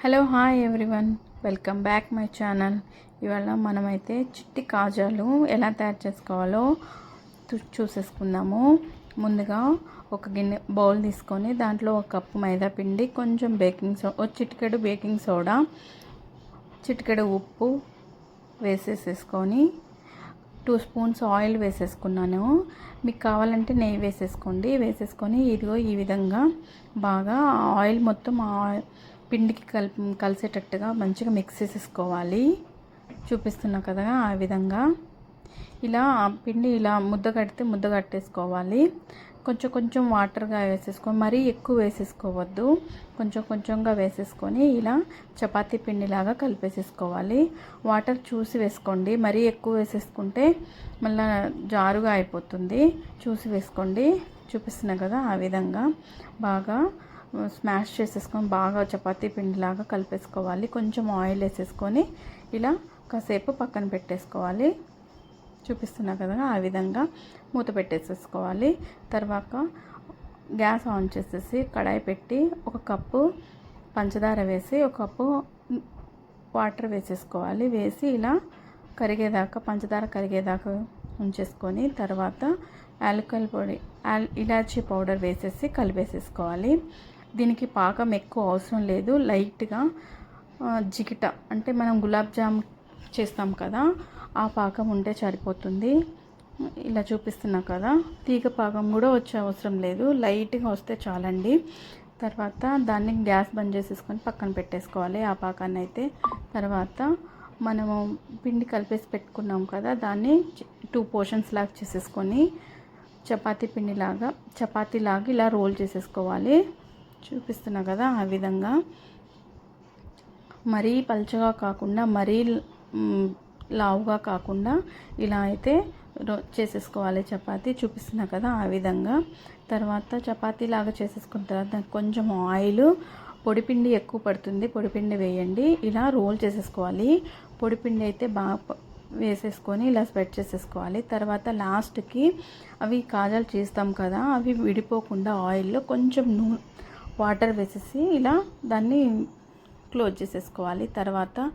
Hello hi everyone. Welcome back my channel. ఇవాళ మనమైతే చిట్టి కాజాలు ఎలా తయారు చేసుకోవాలో చూసేసుకుందాము. ముందుగా ఒక గిన్నె బౌల్ తీసుకొని దాంట్లో ఒక కప్పు మైదా పిండి కొంచెం బేకింగ్ సో ఒక చిటికెడు బేకింగ్ సోడా చిటికెడు ఉప్పు వేసేసేసుకొని టూ స్పూన్స్ ఆయిల్ వేసేసుకున్నాను. మీకు కావాలంటే నెయ్యి వేసేసుకోండి. వేసేసుకొని ఇదిగో ఈ విధంగా బాగా ఆయిల్ మొత్తం ఆయిల్ పిండికి కలిపి కలిసేటట్టుగా మంచిగా మిక్స్ చేసేసుకోవాలి. చూపిస్తున్నా కదా ఆ విధంగా. ఇలా పిండి ఇలా ముద్ద కడితే ముద్ద కట్టేసుకోవాలి. కొంచెం కొంచెం వాటర్గా వేసేసుకొని మరీ ఎక్కువ వేసేసుకోవద్దు. కొంచెం కొంచెంగా వేసేసుకొని ఇలా చపాతీ పిండిలాగా కలిపేసేసుకోవాలి. వాటర్ చూసి వేసుకోండి. మరీ ఎక్కువ వేసేసుకుంటే మళ్ళీ జారుగా అయిపోతుంది. చూసి వేసుకోండి. చూపిస్తున్నా కదా ఆ విధంగా. బాగా స్మాష్ చేసేసుకొని బాగా చపాతీ పిండిలాగా కలిపేసుకోవాలి. కొంచెం ఆయిల్ వేసేసుకొని ఇలా కాసేపు పక్కన పెట్టేసుకోవాలి. చూపిస్తున్నా కదా ఆ విధంగా మూత పెట్టేసేసుకోవాలి. తర్వాత గ్యాస్ ఆన్ చేసేసి కడాయి పెట్టి ఒక కప్పు పంచదార వేసి ఒక కప్పు వాటర్ వేసేసుకోవాలి. వేసి ఇలా కరిగేదాకా పంచదార కరిగేదాకా ఉంచేసుకొని తర్వాత యాలకల్ పొడి ఇలాచీ పౌడర్ వేసేసి కలిపేసేసుకోవాలి. దీనికి పాకం ఎక్కువ అవసరం లేదు లైట్గా జిగిట. అంటే మనం గులాబ్ జామ్ చేస్తాం కదా ఆ పాకం ఉంటే సరిపోతుంది. ఇలా చూపిస్తున్నా కదా తీగ పాకం కూడా వచ్చే అవసరం లేదు లైట్గా వస్తే చాలండి. తర్వాత దాన్ని గ్యాస్ బంద్ చేసేసుకొని పక్కన పెట్టేసుకోవాలి ఆ పాకాన్ని అయితే తర్వాత మనము పిండి కలిపేసి పెట్టుకున్నాం కదా దాన్ని టూ పోర్షన్స్ లాగా చేసేసుకొని చపాతీ పిండిలాగా చపాతీ లాగా ఇలా రోల్ చేసేసుకోవాలి. చూపిస్తున్నా కదా ఆ విధంగా. మరీ పలుచగా కాకుండా మరీ లావుగా కాకుండా ఇలా అయితే రో చేసేసుకోవాలి. చపాతీ చూపిస్తున్నా కదా ఆ విధంగా. తర్వాత చపాతీ లాగా చేసేసుకున్న తర్వాత కొంచెం ఆయిల్ పొడిపిండి ఎక్కువ పడుతుంది. పొడిపిండి వేయండి. ఇలా రోల్ చేసేసుకోవాలి. పొడిపిండి అయితే బాగా వేసేసుకొని ఇలా స్ప్రెడ్ చేసేసుకోవాలి. తర్వాత లాస్ట్కి అవి కాజాలు చేస్తాం కదా అవి విడిపోకుండా ఆయిల్లో కొంచెం నూ వాటర్ వేసేసి ఇలా దాన్ని క్లోజ్ చేసేసుకోవాలి. తర్వాత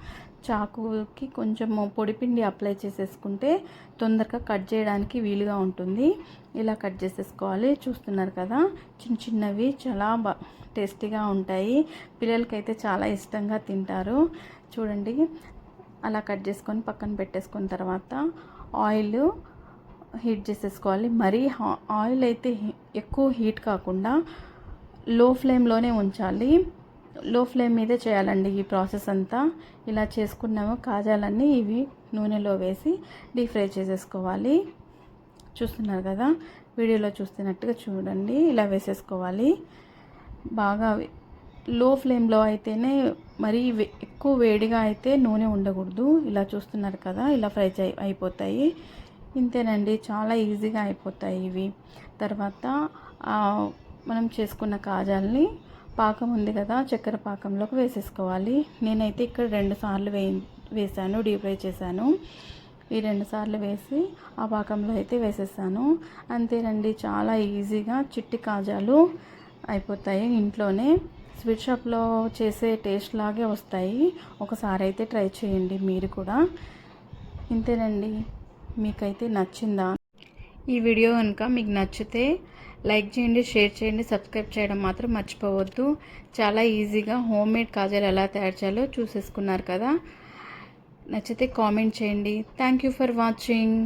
చాకుకి కొంచెం పొడిపిండి అప్లై చేసేసుకుంటే తొందరగా కట్ చేయడానికి వీలుగా ఉంటుంది. ఇలా కట్ చేసేసుకోవాలి. చూస్తున్నారు కదా చిన్న చిన్నవి చాలా బా టేస్టీగా ఉంటాయి. పిల్లలకైతే చాలా ఇష్టంగా తింటారు. చూడండి అలా కట్ చేసుకొని పక్కన పెట్టేసుకున్న తర్వాత ఆయిల్ హీట్ చేసేసుకోవాలి. మరీ హా- ఆయిల్ అయితే ఎక్కువ హీట్ కాకుండా లో ఫ్లేమ్లోనే ఉంచాలి. లో ఫ్లేమ్ మీదే చేయాలండి ఈ ప్రాసెస్ అంతా. ఇలా చేసుకున్నాము. కాజాలన్నీ ఇవి నూనెలో వేసి డీప్ ఫ్రై చేసేసుకోవాలి. చూస్తున్నారు కదా? వీడియోలో చూస్తున్నట్టుగా చూడండి. ఇలా వేసేసుకోవాలి. బాగా లో ఫ్లేమ్లో అయితేనే మరీ వే- ఎక్కువ వేడిగా అయితే నూనె ఉండకూడదు. ఇలా చూస్తున్నారు కదా? ఇలా ఫ్రై చే అయిపోతాయి. ఇంతేనండి. చాలా ఈజీగా అయిపోతాయి ఇవి. తర్వాత మనం చేసుకున్న కాజాల్ని పాకం ఉంది కదా చక్కెర పాకంలోకి వేసేసుకోవాలి. నేనైతే ఇక్కడ రెండు సార్లు వే వేసాను డీప్ ఫ్రై చేశాను. ఈ రెండు సార్లు వేసి ఆ పాకంలో అయితే వేసేసాను. అంతేనండి చాలా ఈజీగా చిట్టి కాజాలు అయిపోతాయి ఇంట్లోనే. స్వీట్ షాప్లో చేసే టేస్ట్ లాగే వస్తాయి. ఒకసారి అయితే ట్రై చేయండి మీరు కూడా. ఇంతేనండి మీకైతే నచ్చిందా? ఈ వీడియో కనుక మీకు నచ్చితే లైక్ చేయండి షేర్ చేయండి సబ్స్క్రైబ్ చేయడం మాత్రం మర్చిపోవద్దు. చాలా ఈజీగా హోమ్ మేడ్ కాజాలు ఎలా తయారు చేయాలో చూసేసుకున్నారు కదా. నచ్చితే కామెంట్ చేయండి. Thank you for watching.